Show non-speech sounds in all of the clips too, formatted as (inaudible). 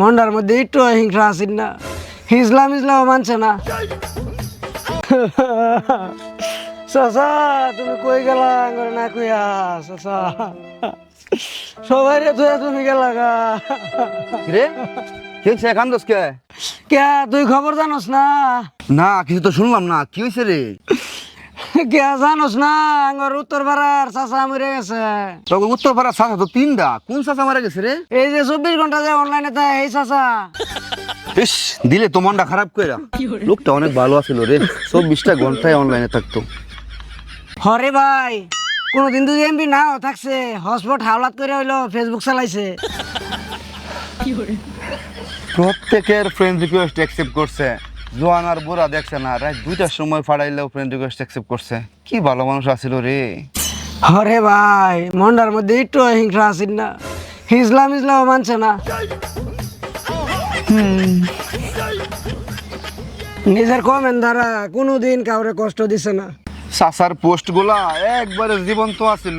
মন্ডার মধ্যে একটু হিংসা আসিন না। ইসলাম ইসলাম মানছে না। চাচা তুমি কই গেলা? আঙ্গরে না কইয়া চাচা। সবাই রে তুই তুমি গেলা গা। রে কি হয়েছে কান্দস কে? কে তুই খবর জানোস না? না কিছু তো শুনলাম না। কি হয়েছে রে? (laughs) কে জানোস না আঙ্গর চাচা মরে গেছে। তো তিনটা। কোন মারা গেছে রে? এই যে চব্বিশ ঘণ্টা যে অনলাইনে তাই এই চাচা। ইস দিলে তো মনটা খারাপ করে লোকটা অনেক ভালো আছিল রে। চব্বিশটা ঘন্টায় অনলাইনে থাকতো। হরে ভাই কোনোদিন যদি এমবি নাও থাকছে হটস্পট হাওলাত করে হইল ফেসবুক চালাইছে। প্রত্যেকের ফ্রেন্ড রিকোয়েস্ট অ্যাকসেপ্ট করছে। জোয়ান আর বুড়া দেখছে না। রাত দুইটার সময় ফাড়াইলেও ফ্রেন্ড রিকোয়েস্ট অ্যাকসেপ্ট করছে। কি ভালো মানুষ আছিল রে। হরে ভাই মন্ডার মধ্যে একটু হিংসা আসিন না। ইসলাম ইসলাম মানছে না। নিজের কমেন্ট দ্বারা কোনোদিন কাউরে কষ্ট দিছে না। সাসার পোস্টগুলা একবারে জীবন্ত আছিল।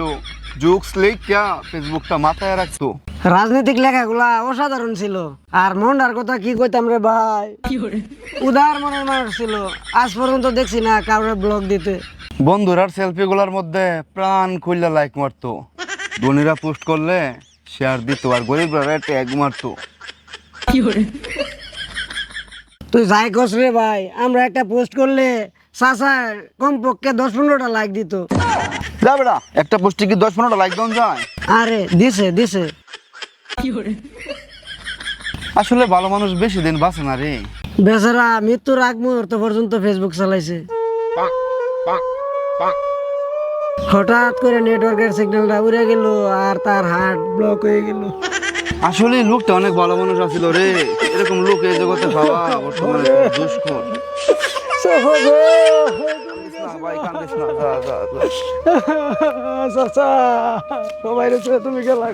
জোকস লেখা ফেসবুকটা মাথায় রাখতো। রাজনৈতিক লেখাগুলা অসাধারণ ছিল। আর মন্ডার কথা কি কইতাম রে ভাই? উদার মনের মানুষ ছিল। আজ পর্যন্ত দেখছি না কাউরে ব্লগ দিতে। বন্ধুরার সেলফি গুলার মধ্যে প্রাণ খুললে লাইক মারতো। ধনীরা পোস্ট করলে শেয়ার দিত আর গরিবরা ট্যাগ মারতো। তুই যাই কস রে ভাই আমরা একটা পোস্ট করলে চাচা কমপক্ষে দশ পনেরোটা লাইক দিত। যা একটা পোস্টে কি দশ পনেরোটা লাইক দেওয়া যায়? আরে দিছে দিছে। আসলে ভালো মানুষ বেশি দিন বাঁচে না রে। বেচারা মৃত্যুর আগ মুহূর্ত পর্যন্ত ফেসবুক চালাইছে। হঠাৎ করে নেটওয়ার্কের সিগন্যালটা উড়ে গেল আর তার হার্ট ব্লক হয়ে গেল। আসলে লোকটা অনেক ভালো মানুষ আছিল রে। এরকম লোক এই জগতে পাওয়া বর্তমানে দুষ্কর। ভাই কান্দিস না, যা, যা, যা। সবাই তুমি গেলা